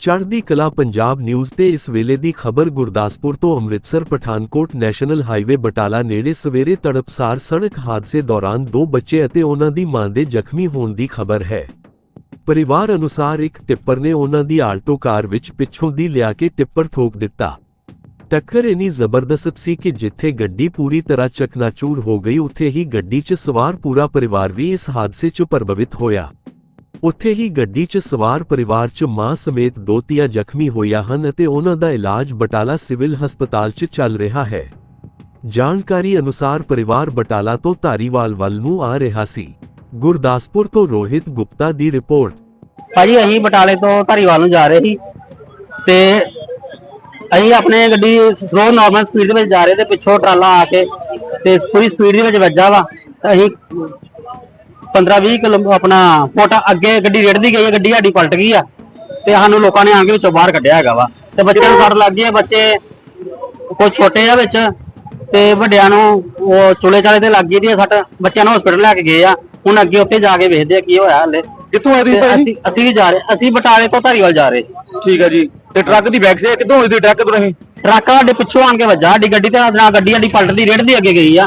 ਚੜ੍ਹਦੀ ਕਲਾ ਪੰਜਾਬ ਨਿਊਜ਼ ਤੇ ਇਸ ਵੇਲੇ ਦੀ ਖਬਰ ਗੁਰਦਾਸਪੁਰ ਤੋਂ ਅੰਮ੍ਰਿਤਸਰ, ਪਠਾਨਕੋਟ ਨੈਸ਼ਨਲ ਹਾਈਵੇ ਬਟਾਲਾ ਨੇੜੇ ਸਵੇਰੇ ਤੜਪਸਾਰ ਸੜਕ ਹਾਦਸੇ ਦੌਰਾਨ ਦੋ ਬੱਚੇ ਅਤੇ ਉਹਨਾਂ ਦੀ ਮਾਂ ਦੇ ਜ਼ਖਮੀ ਹੋਣ ਦੀ ਖਬਰ ਹੈ। ਪਰਿਵਾਰ ਅਨੁਸਾਰ ਇੱਕ ਟਿੱਪਰ ਨੇ ਉਹਨਾਂ ਦੀ ਆਲਟੋ ਕਾਰ ਵਿੱਚ ਪਿੱਛੋਂ ਦੀ ਲਿਆ ਕੇ ਟਿੱਪਰ ਠੋਕ ਦਿੱਤਾ। ਟੱਕਰ ਇੰਨੀ ਜ਼ਬਰਦਸਤ ਸੀ ਕਿ ਜਿੱਥੇ ਗੱਡੀ ਪੂਰੀ ਤਰ੍ਹਾਂ ਚਕਨਾਚੂਰ ਹੋ ਗਈ, ਉੱਥੇ ਹੀ ਗੱਡੀ 'ਚ ਸਵਾਰ ਪੂਰਾ ਪਰਿਵਾਰ ਵੀ ਇਸ ਹਾਦਸੇ 'ਚ ਪ੍ਰਭਾਵਿਤ ਹੋਇਆ। ਉੱਥੇ ਹੀ ਗੱਡੀ 'ਚ ਸਵਾਰ ਪਰਿਵਾਰ 'ਚ ਮਾਂ ਸਮੇਤ ਦੋ ਧੀਆਂ ਜ਼ਖਮੀ ਹੋਈਆਂ ਹਨ ਅਤੇ ਉਹਨਾਂ ਦਾ ਇਲਾਜ ਬਟਾਲਾ ਸਿਵਲ ਹਸਪਤਾਲ 'ਚ ਚੱਲ ਰਿਹਾ ਹੈ। ਜਾਣਕਾਰੀ ਅਨੁਸਾਰ ਪਰਿਵਾਰ ਬਟਾਲਾ ਤੋਂ ਧਾਰੀਵਾਲ ਵੱਲ ਨੂੰ ਆ ਰਿਹਾ ਸੀ। ਗੁਰਦਾਸਪੁਰ ਤੋਂ ਰੋਹਿਤ ਗੁਪਤਾ ਦੀ ਰਿਪੋਰਟ। ਭਾਜੀ, ਅਸੀਂ ਬਟਾਲੇ ਤੋਂ ਧਾਰੀਵਾਲ ਨੂੰ ਜਾ ਰਹੇ ਸੀ ਤੇ ਅਸੀਂ ਆਪਣੇ ਗੱਡੀ ਸਲੋ ਨਾਰਮਲ ਸਪੀਡ ਦੇ ਵਿੱਚ ਜਾ ਰਹੇ ਤੇ ਪਿੱਛੋਂ ਟਰਾਲਾ ਆ ਕੇ ਤੇ ਪੂਰੀ ਸਪੀਡ ਦੇ ਵਿੱਚ ਵੱਜਾ ਵਾ। ਅਸੀਂ 15-20 ਕਿਲੋ ਆਪਣਾ ਫੁੱਟ ਅੱਗੇ ਗੱਡੀ ਰੇੜਦੀ ਗਈ ਹੈ ਗੱਡੀ ਸਾਡੀ ਪਲਟ ਗਈ ਆ। ਤੇ ਸਾਨੂੰ ਲੋਕਾਂ ਨੇ ਆ ਕੇ ਵਿੱਚੋਂ ਬਾਹਰ ਕੱਢਿਆ ਹੈਗਾ ਵਾ। ਤੇ ਬੱਚਿਆਂ ਨੂੰ ਸੱਟ ਲੱਗ ਗਈ ਹੈ ਬੱਚੇ ਕੁਝ ਛੋਟੇ ਆ ਵਿੱਚ। ਤੇ ਵੱਡਿਆਂ ਨੂੰ ਉਹ ਚੁਲੇ ਚਾਲੇ ਤੇ ਲੱਗ ਗਈ ਦੀ ਆ ਸੱਟ। ਬੱਚਿਆਂ ਨੂੰ ਹਸਪੀਟਲ ਲੈ ਕੇ ਗਏ ਆ। ਹੁਣ ਅੱਗੇ ਉੱਥੇ ਜਾ ਕੇ ਵੇਖਦੇ ਆ ਕੀ ਹੋਇਆ ਹਲੇ। ਕਿੱਥੋਂ ਆ ਰਹੀ ਭਾਈ ਅਸੀਂ ਅਸੀਂ ਵੀ ਜਾ ਰਹੇ ਅਸੀਂ ਬਟਾਲੇ ਤੋਂ ਧਾਰੀਵਾਲ ਜਾ ਰਹੇ। ਠੀਕ ਹੈ ਜੀ। ਤੇ ਟਰੱਕ ਦੀ ਬੈਕ ਸੇ ਕਿੱਥੋਂ ਹੋਈ ਦੀ ਟਰੱਕ ਤੋਂ ਨਹੀਂ? ਟਰੱਕ ਸਾਡੇ ਪਿੱਛੋਂ ਆਣ ਕੇ ਵੱਜਾ। ਸਾਡੀ ਗੱਡੀ ਤੇ ਨਾਲ ਗੱਡੀ ਸਾਡੀ ਪਲਟਦੀ ਰੇੜਦੀ ਅੱਗੇ ਗਈ ਆ।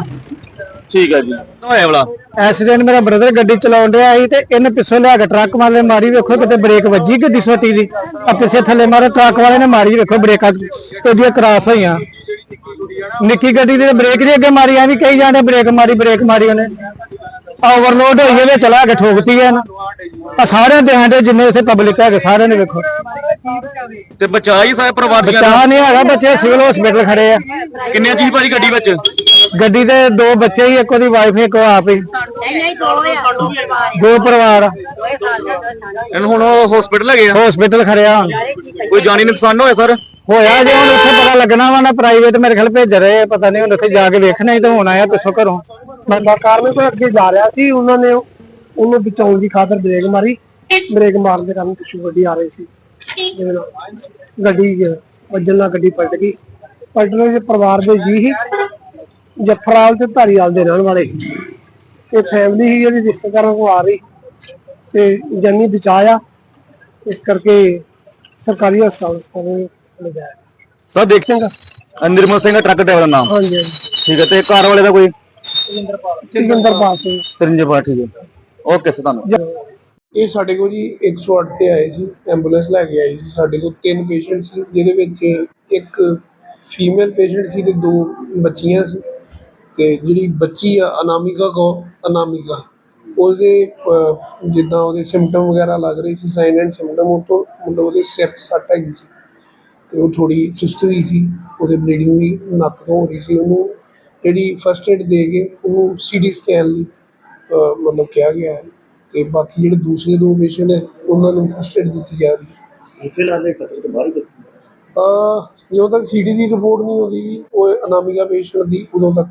ਠੀਕ ਹੈ ਜੀ। ਹੋਇਆ ਵਾਲਾ ਐਕਸੀਡੈਂਟ ਮੇਰਾ ਬ੍ਰਦਰ ਗੱਡੀ ਚਲਾਉਣ ਡਿਆ ਸੀ ਤੇ ਇਹਨੇ ਪਿੱਛੋਂ ਲਿਆ ਕੇ ਟਰੱਕ ਵਾਲੇ ਨੇ ਮਾਰੀ ਵੇਖੋ ਕਿਤੇ ਬ੍ਰੇਕ ਵੱਜੀ ਗੱਡੀ ਛੋਟੀ ਦੀ। ਆ ਪਿੱਛੇ ਥੱਲੇ ਮਾਰੇ ਟਰੱਕ ਵਾਲੇ ਨੇ ਮਾਰੀ ਵੇਖੋ ਬ੍ਰੇਕਾਂ ਉਹਦੀਆਂ ਕ੍ਰਾਸ ਹੋਈਆਂ। ਨਿੱਕੀ ਗੱਡੀ ਦੀ ਬ੍ਰੇਕ ਦੀ ਅੱਗੇ ਮਾਰੀ ਆ ਵੀ ਕਈ ਜਾਣੇ ਬ੍ਰੇਕ ਮਾਰੀ ਬ੍ਰੇਕ ਮਾਰੀ ਉਹਨੇ। ਓਵਰਲੋਡ ਹੋਈ ਇਹਦੇ ਚਲਾ ਕੇ ਠੋਕਤੀ ਐ ਆ ਸਾਰੇ ਦੇਹਾਂ ਦੇ ਜਿੰਨੇ ਉੱਥੇ ਪਬਲਿਕ ਹੈਗੇ ਸਾਰਿਆਂ ਨੇ ਵੇਖੋ। ਤੇ ਬਚਾ ਹੀ ਸਾਰੇ ਪ੍ਰਵਾਸੀਆਂ ਦਾ ਬਚਾ ਨਹੀਂ ਹੈਗਾ ਬੱਚੇ ਸਿਵਲ ਹਸਪੀਟਲ ਖੜੇ ਆ। ਕਿੰਨੇ ਜੀ ਭਾਜੀ ਗੱਡੀ ਵਿੱਚ? ਗੱਡੀ ਦੇ ਦੋ ਬੱਚੇ ਹੀ ਇੱਕ ਉਹਦੀ ਵਾਈਫ ਇੱਕ ਉਹ ਆਪ ਹੀ। ਨਹੀਂ ਨਹੀਂ ਦੋ ਆ। ਦੋ ਪਰਿਵਾਰ। ਆ। ਦੋ ਪਰਿਵਾਰ ਦੋਏ ਸਾਲ ਦਾ ਦੋ ਸਾਲ ਦਾ। ਇਹਨੂੰ ਹੁਣ ਹਸਪੀਟਲ ਲੈ ਗਏ ਆ? ਹਸਪੀਟਲ ਖੜਿਆ। ਕੀ ਕਰੀਏ ਕੋਈ ਜਾਨੀ ਨੁਕਸਾਨ ਨਾ ਹੋਇਆ ਸਰ? ਹੋਇਆ ਜੇ ਹੁਣ ਉੱਥੇ ਪਤਾ ਲੱਗਣਾ ਵਾ ਨਾ ਪ੍ਰਾਈਵੇਟ ਮੇਰੇ ਖਿਆਲ ਭੇਜ ਰਹੇ ਆ, ਪਤਾ ਨਹੀਂ ਹੁਣ ਉੱਥੇ ਜਾ ਕੇ ਵੇਖਣਾ ਹੀ ਤਾਂ ਹੋਣਾ ਆ ਪਿੱਛੋਂ ਘਰੋਂ। ਬੰਦਾ ਕਾਰਮੇ ਕੋਈ ਅੱਗੇ ਜਾ ਰਿਹਾ ਸੀ ਉਹਨਾਂ ਨੇ ਉਹਨੂੰ ਬਚਾਉਣ ਦੀ ਖਾਤਰ ਬ੍ਰੇਕ ਮਾਰੀ। ਬ੍ਰੇਕ ਮਾਰਨ ਦੇ ਕਾਰਨ ਪਿੱਛੋਂ ਗੱਡੀ ਆ ਰਹੀ ਸੀ। ਜਿਹਦੇ ਨਾਲ ਗੱਡੀ ਵੱਜਣ ਨਾਲ ਗੱਡੀ ਪਲਟ ਗਈ। ਪਲਟਣ ਦੇ ਪਰਿਵਾਰ ਦੇ ਜੀ ਹੀ ਜਫਰਾਲ ਤੇ ਧਾਰੀਵਾਲ ਦੇ ਰਹਿਣ ਵਾਲੇ। ਇਹ ਫੈਮਿਲੀ ਹੀ ਜਿਹੜੀ ਰਿਸ਼ਤੇਦਾਰਾਂ ਕੋਲ ਆ ਰਹੀ। ਤੇ ਜਾਨੀ ਬਚਾਇਆ ਇਸ ਕਰਕੇ ਸਰਕਾਰੀ ਹਸਪਤਾਲ ਕੋਲ ਲਿਜਾਇਆ ਸਰ ਦੇਖ ਸਿੰਘ ਸਿੰਘ ਟਰੱਕ ਡਰਾਈਵਰ ਦਾ ਨਾਮ? ਹਾਂਜੀ ਹਾਂਜੀ। ਠੀਕ ਹੈ ਤੇ ਕਾਰ ਵਾਲੇ ਦਾ ਕੋਈ? ਸਿੰਘ। ਤਰਿੰਜਪਾ ਠੀਕ ਹੈ। ਓਕੇ ਸਰ ਤੁਹਾਨੂੰ ਇਹ ਸਾਡੇ ਕੋਲ ਜੀ 108 ਤੇ ਆਏ ਸੀ ਐਂਬੂਲੈਂਸ ਲੈ ਕੇ ਆਈ ਸੀ। ਸਾਡੇ ਕੋਲ ਤਿੰਨ ਪੇਸ਼ੈਂਟ ਸੀ ਜਿਹਦੇ ਵਿੱਚ ਇੱਕ ਫੀਮੇਲ ਪੇਸ਼ੈਂਟ ਸੀ ਤੇ ਦੋ ਬੱਚੀਆਂ ਸੀ। ਤੇ ਜਿਹੜੀ ਬੱਚੀ ਆ ਅਨਾਮਿਕਾ ਕੋ ਅਨਾਮਿਕਾ ਉਹਦੇ ਜਿੱਦਾਂ ਉਹਦੇ ਸਿੰਪਟਮ ਵਗੈਰਾ ਲੱਗ ਰਹੇ ਸੀ ਸਾਈਨ ਐਂਡ ਸਿੰਪਟਮ ਉਹ ਤੋਂ ਮਤਲਬ ਉਹਦੇ ਸਿਰ 'ਚ ਸੱਟ ਹੈਗੀ ਸੀ ਤੇ ਉਹ ਥੋੜੀ ਸੁਸਤ ਵੀ ਸੀ ਉਹਦੇ ਬਲੀਡਿੰਗ ਵੀ ਨੱਕ ਤੋਂ ਹੋ ਰਹੀ ਸੀ ਉਹਨੂੰ ਜਿਹੜੀ ਫਸਟ ਏਡ ਦੇ ਕੇ ਉਹਨੂੰ ਸੀਟੀ ਸਕੈਨ ਲਈ ਮਤਲਬ ਕਿਹਾ ਗਿਆ ਹੈ ਤੇ ਬਾਕੀ ਜਿਹੜੇ ਦੂਸਰੇ ਦੋ ਪੇਸ਼ੈਂਟ ਹੈ ਉਹਨਾਂ ਨੂੰ ਫਸਟ ਏਡ ਦਿੱਤੀ ਜਾ ਰਹੀ ਹੈ। ਫਿਲਹਾਲ ਇਹ ਖਤਰੇ ਤੋਂ ਬਾਹਰ ਦੱਸੀ ਅਹ ਜਦੋਂ ਤੱਕ ਸੀਟੀ ਦੀ ਰਿਪੋਰਟ ਨਹੀਂ ਆਉਂਦੀ ਉਹ ਅਨਾਮਿਕਾ ਪੇਸ਼ੈਂਟ ਦੀ ਉਦੋਂ ਤੱਕ